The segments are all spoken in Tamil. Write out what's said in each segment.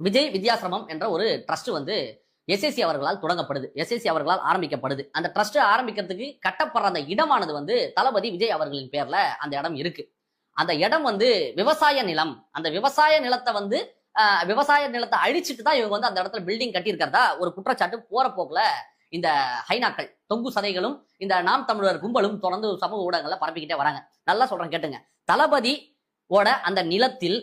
விஜய் வித்யாசிரமம் என்ற ஒரு ட்ரஸ்ட் வந்து எஸ்எஸ்சி அவர்களால் தொடங்கப்படுது. எஸ்எஸ்சி அவர்களால் ஆரம்பிக்கப்படுது. அந்த ட்ரஸ்ட் ஆரம்பிக்கிறதுக்கு கட்டப்படுற அந்த இடமானது வந்து தளபதி விஜய் அவர்களின் பேர்ல அந்த இடம் இருக்கு. அந்த இடம் வந்து விவசாய நிலம். அந்த விவசாய நிலத்தை வந்து ஆஹ், விவசாய நிலத்தை அழிச்சிட்டு தான் இவங்க வந்து அந்த இடத்துல பில்டிங் கட்டியிருக்கிறதா ஒரு குற்றச்சாட்டு போற போக்குல இந்த ஹைனாக்கள் தொங்கு சதைகளும் இந்த நாம் தமிழர் கும்பலும் தொடர்ந்து சமூக ஊடகங்கள்ல பரப்பிக்கிட்டே வராங்க. நல்லா சொல்றேன் கேட்டுங்க. தளபதி ஓட அந்த நிலத்தில்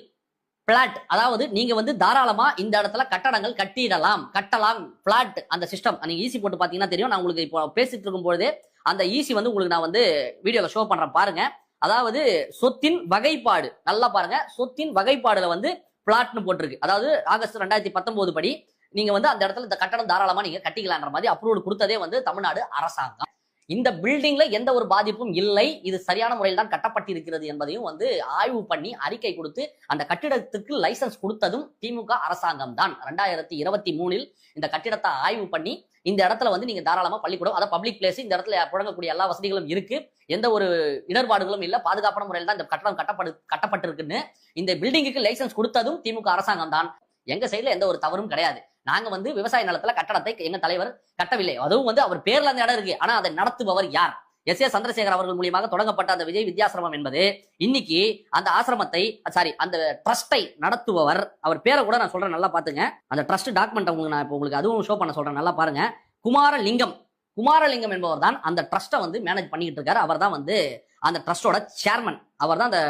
பிளாட் அதாவது நீங்க வந்து தாராளமா இந்த இடத்துல கட்டடங்கள் கட்டிடலாம். கட்டலாம். பிளாட் அந்த சிஸ்டம் நீங்க ஈசி போட்டு பாத்தீங்கன்னா தெரியும். நான் உங்களுக்கு இப்போ பேசிட்டு இருக்கும் பொழுதே அந்த ஈசி வந்து உங்களுக்கு நான் வந்து வீடியோல ஷோ பண்றேன். பாருங்க. அதாவது சொத்தின் வகைப்பாடு. நல்லா பாருங்க. சொத்தின் வகைப்பாடுல வந்து பிளாட்னு போட்டிருக்கு. அதாவது ஆகஸ்ட் ரெண்டாயிரத்தி பத்தொன்பது படி நீங்க வந்து அந்த இடத்துல இந்த கட்டடம் தாராளமா நீங்க கட்டிக்கலான்ற மாதிரி அப்ரூவல் கொடுத்ததே வந்து தமிழ்நாடு அரசாங்கம். இந்த பில்டிங்ல எந்த ஒரு பாதிப்பும் இல்லை. இது சரியான முறையில் தான் கட்டப்பட்டிருக்கிறது என்பதையும் வந்து ஆய்வு பண்ணி அறிக்கை கொடுத்து அந்த கட்டிடத்துக்கு லைசன்ஸ் கொடுத்ததும் திமுக அரசாங்கம் தான். ரெண்டாயிரத்தி இருபத்தி மூணில் இந்த கட்டிடத்தை ஆய்வு பண்ணி இந்த இடத்துல வந்து நீங்க தாராளமா பள்ளிக்கூடம் அதாவது பப்ளிக் பிளேஸ் இந்த இடத்துல புழங்கக்கூடிய எல்லா வசதிகளும் இருக்கு. எந்த ஒரு இடர்பாடுகளும் இல்ல பாதுகாப்பான முறையில் தான் இந்த கட்டடம் கட்டப்படு கட்டப்பட்டிருக்குன்னு இந்த பில்டிங்குக்கு லைசன்ஸ் கொடுத்ததும் திமுக அரசாங்கம் தான். எங்க சைடுல எந்த ஒரு தவறும் கிடையாது. நாங்க வந்து விவசாய நிலத்துல கட்டடத்தை எங்க தலைவர் கட்டவில்லை. அதுவும் வந்து அவர் பேர்ல அந்த இடம் இருக்கு. ஆனா அதை நடத்துபவர் யார்? எஸ். ஏ. சந்திரசேகர் அவர்கள் மூலியமாக தொடங்கப்பட்ட அந்த விஜய் வித்யாசிரமம் என்பது இன்னைக்கு அந்த ஆசிரமத்தை சாரி அந்த ட்ரஸ்டை நடத்துபவர். அவர் பேரை கூட நான் சொல்றேன் நல்லா பாத்துங்க அந்த ட்ரஸ்ட் டாக்குமெண்ட் உங்களுக்கு நான் இப்போ உங்களுக்கு அதுவும் ஷோ பண்ண சொல்றேன் நல்லா பாருங்க. குமாரலிங்கம். குமாரலிங்கம் என்பவர் தான் அந்த ட்ரஸ்ட்டை வந்து மேனேஜ் பண்ணிக்கிட்டு இருக்காரு. அவர் தான் வந்து அந்த ட்ரஸ்டோட சேர்மன் அவர் தான் அந்த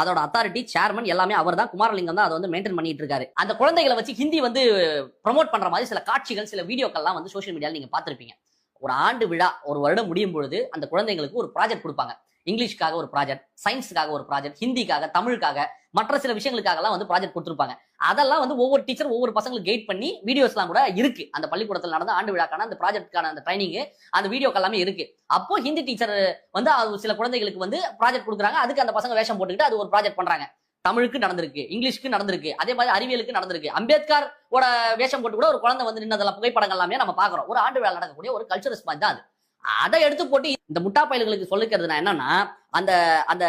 அதோட அத்தாரிட்டி சேர்மன் எல்லாமே அவர் தான் குமாரலிங்கம் தான் அதை வந்து மெயின்டைன் பண்ணிட்டு இருக்காரு அந்த குழந்தைகளை வச்சு ஹிந்தி வந்து ப்ரொமோட் பண்ற மாதிரி சில காட்சிகள் சில வீடியோக்கள்லாம் வந்து சோஷியல் மீடியாவில் நீங்க பாத்துருப்பீங்க ஒரு ஆண்டு விழா ஒரு வருடம் முடியும் பொழுது அந்த குழந்தைங்களுக்கு ஒரு ப்ராஜெக்ட் கொடுப்பாங்க. இங்கிலீஷ்க்காக ஒரு ப்ராஜெக்ட் சயின்ஸுக்காக ஒரு ப்ராஜெக்ட் ஹிந்திக்காக தமிழுக்காக மற்ற சில விஷயங்களுக்காகலாம் வந்து ப்ராஜெக்ட் கொடுத்துருப்பாங்க. அதெல்லாம் வந்து ஒவ்வொரு டீச்சர் ஒவ்வொரு பசங்களுக்கு கைட் பண்ணி வீடியோஸ்லாம் கூட இருக்கு. அந்த பள்ளிக்கூடத்தில் நடந்த ஆண்டு விழாக்கான அந்த ப்ராஜெக்ட்கான அந்த ட்ரைனிங் அந்த வீடியோக்கு எல்லாமே இருக்கு. அப்போ ஹிந்தி டீச்சர் வந்து அது சில குழந்தைகளுக்கு வந்து ப்ராஜெக்ட் கொடுக்குறாங்க. அதுக்கு அந்த பசங்க வேஷம் போட்டுக்கிட்டு அது ஒரு ப்ராஜெக்ட் பண்றாங்க. தமிழுக்கு நடந்திருக்கு இங்கிலீஷ்க்கு நடந்திருக்கு அதே மாதிரி அறிவியலுக்கு நடந்திருக்கு. அம்பேத்கர் ஓட வேஷம் போட்டு கூட ஒரு குழந்தை வந்து நின்னதெல்லாம் புகைப்படங்கள் எல்லாமே நம்ம பாக்குறோம் ஒரு ஆண்டு விழா நடக்கக்கூடிய ஒரு கல்ச்சர் மாதிரி தான் அது. அதை எடுத்து போட்டு இந்த முட்டா பயல்களுக்கு சொல்லிக்கிறது நான் என்னன்னா அந்த அந்த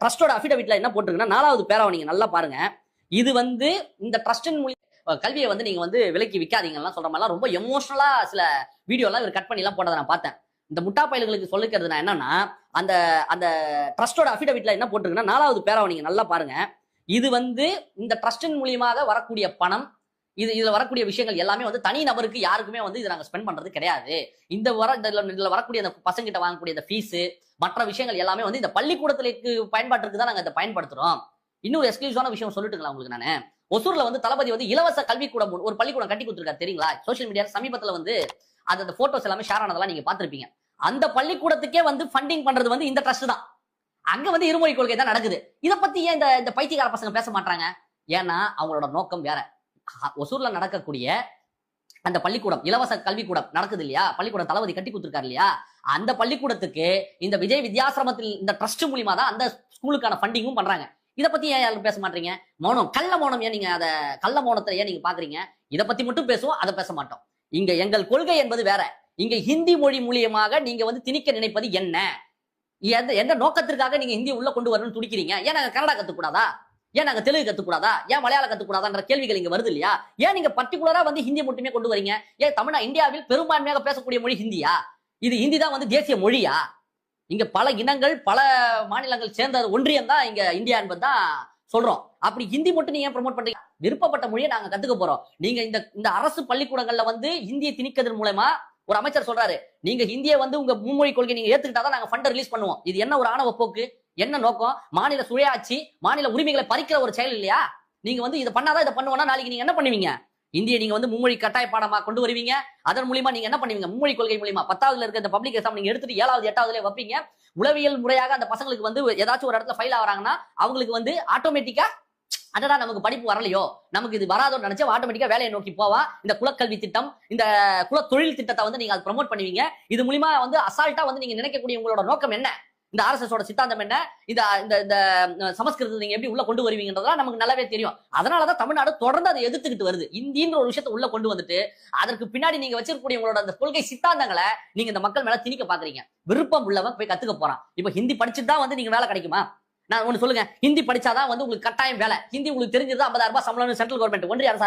ட்ரஸ்டோட அஃபிடவிட்ல என்ன போட்டிருக்குன்னா நாலாவது பேராவை நீங்க நல்லா பாருங்க. இது வந்து இந்த ட்ரஸ்டின் மூலி கல்வியை வந்து நீங்க வந்து விலக்கி விற்காதீங்கலாம் சொல்ற மாதிரிலாம் ரொம்ப எமோஷனலா சில வீடியோலாம் இவர் கட் பண்ணி எல்லாம் போட்டதை நான் பார்த்தேன். இந்த முட்டா பயல்களுக்கு சொல்லிக்கிறது நான் என்னன்னா அந்த அந்த ட்ரஸ்டோட அஃபிடவிட்ல என்ன போட்டிருக்குன்னா நாலாவது பேராவை நீங்க நல்லா பாருங்க. இது வந்து இந்த ட்ரஸ்டின் மூலியமாக வரக்கூடிய பணம் இது இதுல வரக்கூடிய விஷயங்கள் எல்லாமே வந்து தனி நபருக்கு யாருக்குமே வந்து இதை நாங்க ஸ்பெண்ட் பண்றது கிடையாது. இந்த வர இதுல வரக்கூடிய அந்த பசங்கிட்ட வாங்கக்கூடிய அந்த ஃபீஸ் மற்ற விஷயங்கள் எல்லாமே வந்து இந்த பள்ளிக்கூடத்துக்கு பயன்பாட்டுக்கு தான் நாங்க இதை பயன்படுத்துறோம். இன்னொரு எக்ஸ்க்ளூசிவான விஷயம் சொல்லிட்டுங்களா உங்களுக்கு நானு? ஒசூர்ல வந்து தளபதி வந்து இலவச கல்விக்கூடம் ஒரு பள்ளிக்கூடம் கட்டி கொடுத்துருக்காரு தெரியுங்களா? சோஷியல் மீடியா சமீபத்துல வந்து அது அந்த போட்டோஸ் எல்லாமே ஷேர் ஆனதெல்லாம் நீங்க பாத்திருப்பீங்க அந்த பள்ளிக்கூடத்துக்கே வந்து ஃபண்டிங் பண்றது வந்து இந்த ட்ரஸ்ட் தான். அங்க வந்து இருமொழி கொள்கை தான் நடக்குது. இதை பத்தி ஏன் இந்த பைத்தியக்கார பசங்க பேச மாட்டாங்க ஏன்னா அவங்களோட நோக்கம் வேற. ஒசூர்ல நடக்கக்கூடிய அந்த பள்ளிக்கூடம் இலவச கல்விக்கூடம் நடக்குது இல்லையா? பள்ளிக்கூடம் தளபதி கட்டி கொடுத்துருக்காரு இல்லையா? அந்த பள்ளிக்கூடத்துக்கு இந்த விஜய் வித்யாசிரமத்தில் இந்த ட்ரஸ்ட் மூலியமா தான் அந்த ஸ்கூலுக்கான ஃபண்டிங்கும் பண்றாங்க. இதை பத்தி ஏன் யாரும் பேச மாட்டீங்க? மௌனம் கள்ள மௌனம் ஏன் நீங்க அதை கள்ள மௌனத்தை ஏன் நீங்க பாக்குறீங்க? இதை பத்தி மட்டும் பேசுவோம் அதை பேச மாட்டோம். இங்க எங்கள் கொள்கை என்பது வேற. இங்க ஹிந்தி மொழி மூலியமாக நீங்க வந்து திணிக்க நினைப்பது என்ன? எந்த எந்த நோக்கத்திற்காக நீங்க ஹிந்தி உள்ள கொண்டு வரணும்னு துடிக்கிறீங்க? ஏன் நாங்க கன்னடா கத்துக்கூடாதா ஏன் நாங்க தெலுங்கு கத்துக்கூடாதா? ஏன் மலையாளம் கத்துக்கூடாதான்ற கேள்விகள் இங்க வருது இல்லையா? ஏன் நீங்க பர்டிகுலரா வந்து ஹிந்தி மட்டுமே கொண்டு வரீங்க? ஏன் தமிழ்நா இந்தியாவில் பெரும்பான்மையாக பேசக்கூடிய மொழி ஹிந்தியா? இது ஹிந்தி தான் வந்து தேசிய மொழியா? இங்க பல இனங்கள் பல மாநிலங்கள் சேர்ந்த ஒன்றியம் தான் இங்க இந்தியா என்பது தான் சொல்றோம். அப்படி ஹிந்தி மட்டும் நீங்க ஏன் ப்ரோமோட் பண்றீங்க? விருப்பப்பட்ட மொழியை நாங்க கத்துக்க போறோம். நீங்க இந்த இந்த அரசு பள்ளிக்கூடங்கள்ல வந்து ஹிந்தியை திணிக்கிறதன் மூலமா ஒரு அமைச்சர் சொல்றாரு நீங்க ஹிந்தியை வந்து உங்க மும்மொழி கொள்கை நீங்க ஏத்துக்கிட்டாதான் நாங்க ஃபண்ட் ரிலீஸ் பண்ணுவோம். இது என்ன ஒரு ஆணவ போக்கு? என்ன நோக்கம்? மாநில சுயாட்சி மாநில உரிமைகளை பறிக்கிற ஒரு செயல் இல்லையா? நீங்க வந்து இதை பண்ணாதான் இதை பண்ணுவோம்னா நாளைக்கு நீங்க என்ன பண்ணுவீங்க? இந்திய நீங்க வந்து மும்மொழி கட்டாய பாடமா கொண்டு வருவீங்க. அதன் மூலியமா நீங்க என்ன பண்ணுவீங்க? மும்மொழி கொள்கை மூலியமா. பத்தாவதுல இருக்க இந்த பப்ளிக் எக்ஸாம் நீங்க எடுத்துட்டு ஏழாவது எட்டாவதுல வைப்பீங்க. உளவியல் முறையாக அந்த பசங்களுக்கு வந்து ஏதாச்சும் ஒரு இடத்துல ஃபைல் ஆகுறாங்கன்னா அவங்களுக்கு வந்து ஆட்டோமேட்டிக்கா அடடா நமக்கு படிப்பு வரலையோ? நமக்கு இது வராதோன்னு நினைச்சு ஆட்டோமேட்டிக்கா வேலையை நோக்கி போவா. இந்த குலக்கல்வி திட்டம் இந்த குல தொழில் திட்டத்தை வந்து நீங்க அது ப்ரமோட் பண்ணுவீங்க. இது மூலியமா வந்து அசால்ட்டா வந்து நீங்க நினைக்கக்கூடிய உங்களோட நோக்கம் என்ன? இந்த ஆர்எஸ்எஸோட சித்தாந்தம் என்ன? இந்த இந்த இந்த சமஸ்கிருதத்தை நீங்க எப்படி உள்ள கொண்டு வருவீங்கன்றதெல்லாம் நமக்கு நல்லாவே தெரியும். அதனாலதான் தமிழ்நாடு தொடர்ந்து அதை எதிர்த்துக்கிட்டு வருது. இந்தின்ற ஒரு விஷயத்தை உள்ள கொண்டு வந்துட்டு அதற்கு பின்னாடி நீங்க வச்சிருக்கக்கூடிய உங்களோட அந்த கொள்கை சித்தாந்தங்களை நீங்க இந்த மக்கள் மேல திணிக்க பாக்குறீங்க. விருப்பம் உள்ளவன் போய் கத்துக்க போறான். இப்ப ஹிந்தி படிச்சுட்டு தான் வந்து நீங்க வேலை கிடைக்குமா? நான் ஒண்ணு சொல்லுங்க. ஹிந்தி படிச்சாதான் வந்து உங்களுக்கு கட்டாயம் வேலை. ஹிந்தி உங்களுக்கு தெரிஞ்சது ஐம்பதாயிரம் ரூபாய் சம்பளம் சென்ட்ரல் கவர்மெண்ட் ஒன்றிய அரசு